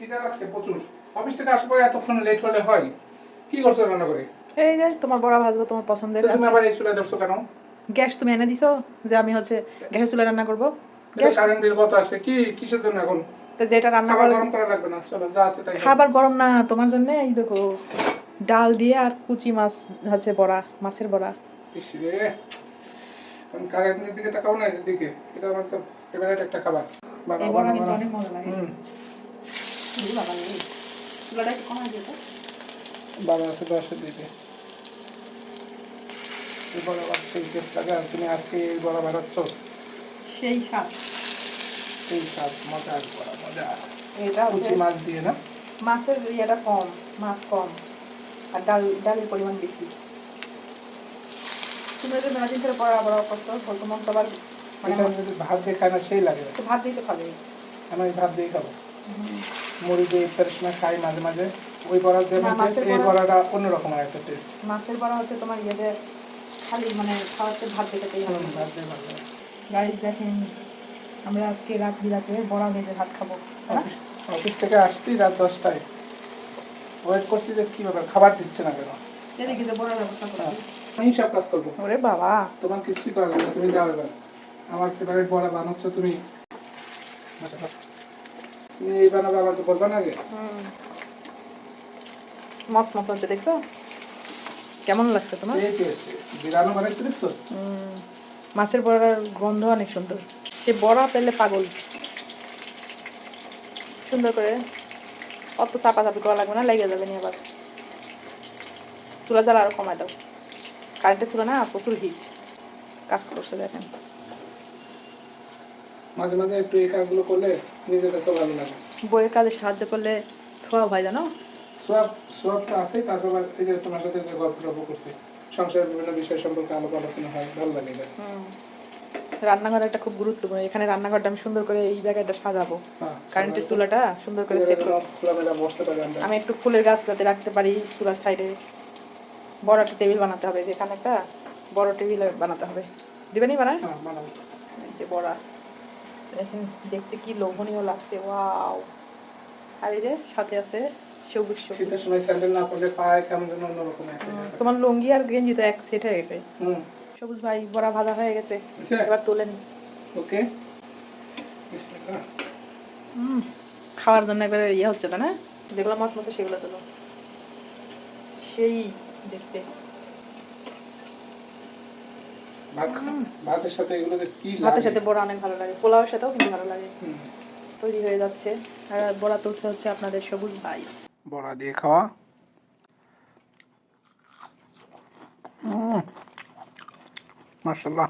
খিদে লাগছে প্রচুর। অফিস থেকে আসার পরে এতক্ষণ লেট হলে হয়। কি করছ রান্না করে? এই যে তোমার বড়া ভাজবো তোমার পছন্দের তুমি আবার এই চুলা ধরছো কেন? গ্যাস তুমি এনে দিছো যে আমি হচ্ছে গ্যাসের চুলা রান্না করব। গ্যাস কারেন্ট বিল কত আসে? কি কিসের জন্য এখন? তো যেটা রান্না করে গরম করা লাগবে না চলো যা আছে তাই খাবার গরম না তোমার জন্য এই দেখো ডাল দিয়ে আর কুচি মাছ হচ্ছে বড়া মাছের বড়া। ইস রে আমি কারেন্টের দিকে তাকাও না এর দিকে। এটা আমার তো ফেভারিট একটা খাবার। বড়া কিন্তু অনেক মজা লাগে। বাবা রে। চুলাটা একটু কমাই দিও বাবা আছে দশে দিকে। এই বড় আবার সেই টেস্ট তুমি আজকে এই বড় সেই স্বাদ এই স্বাদ মজা মজা। এটা মাছ দিয়ে না? মাছের ইয়েটা কম মাছ কম। আর ডাল ডালের পরিমাণ বেশি। তুমি যদি মেলা দিন ধরে পড়া বড়া করছ তো তো আবার মানে যদি ভাত দিয়ে খায় না সেই লাগে। ভাত দিতে খাবে। আমি ভাত দিয়ে খাব? মুড়ি দিয়ে ইফতারের সময় খাই মাঝে মাঝে। ওই বড়া দিয়ে না, মাছের এই বড়া- বড়াটা অন্যরকম একটা টেস্ট মাছের বড়া হচ্ছে তোমার ইয়েতে খালি মানে খাওয়াতে ভাত দিতেই হবে। ভাত দিয়ে ভালো গাড়ি দেখেন আমরা আজকে রাত বিরাতে বড়া ভেজে ভাত খাব। হ্যাঁ? অফিস- থেকে আসছি রাত দশটায়। ওয়েট করছি যে কি ব্যাপার খাবার দিচ্ছে না কেন? এদিকে বড়ার ব্যবস্থা করছি। আমি সব কাজ করব। ওরে বাবা। তোমার কিছুই করা লাগবে তুমি যাও এবার। আমার ফেভারিট বড়া বানাচ্ছ তুমি। বানাবে আবার তো বলবা না আগে। হুম। মস মস হচ্ছে দেখছ? কেমন লাগছে তোমার? এই টেস্ট বিরানো বানাইছো দেখছ? মাছের বড়ার গন্ধ অনেক সুন্দর। সে বড়া পেলে পাগল। সুন্দর করে অত চাপা চাপি করা লাগবে না লেগে যাবে নি আবার। চুলা জ্বালা আরও কমায় দাও। কারেন্টের চুলা না প্রচুর হিট কাজ করছে দেখেন। মাঝে মাঝে একটু এই কাজগুলো করলে নিজের কাছে ভালো লাগে। বইয়ের কাজে সাহায্য করলে ছোঁয়া হয় জানো? সোয়াব সোয়াব তো আছে তারপর এই যে তোমার সাথে যে গল্প টল্প করছি সংসারের বিভিন্ন বিষয় সম্পর্কে আলোপ আলোচনা হয় ভালো লাগে এটা। রান্নাঘর একটা খুব গুরুত্বপূর্ণ এখানে রান্নাঘরটা আমি সুন্দর করে এই জায়গাটা সাজাবো। হ্যাঁ, কারেন্টের চুলাটা সুন্দর করে সেট আমি একটু ফুলের গাছ যাতে রাখতে পারি চুলার সাইডে। বড় একটা টেবিল বানাতে হবে যেখানে একটা বড় টেবিল বানাতে হবে। দিবেনি বানায়? হ্যাঁ, যে বড়া। দেখেন দেখতে কি লোভনীয় লাগছে ওয়াও। আর এই যে সাথে আছে সবুজ সবুজ। শীতের সময় স্যান্ডেল না পরলে পায়ে কেমন যেন অন্যরকম একটা তোমার লুঙ্গি আর গেঞ্জি তো এক সেট হয়ে গেছে। হুম। সবুজ ভাই বড়া ভাজা হয়ে গেছে। বুঝছে? এবার তোলেন ওকে। খাওয়ার জন্য একবারে ইয়ে হচ্ছে না? যেগুলো মাছ মাছ সেগুলো তোলো। সেই দেখতে। ভাতের সাথে এগুলো কি ভাতের সাথে বড়া অনেক ভালো লাগে। পোলাওয়ের সাথেও কিন্তু ভালো লাগে। তৈরি হয়ে যাচ্ছে। আর বড়া তুলছে হচ্ছে আপনাদের সবুজ ভাই। বড়া দিয়ে খাওয়া। মার্শাল্লাহ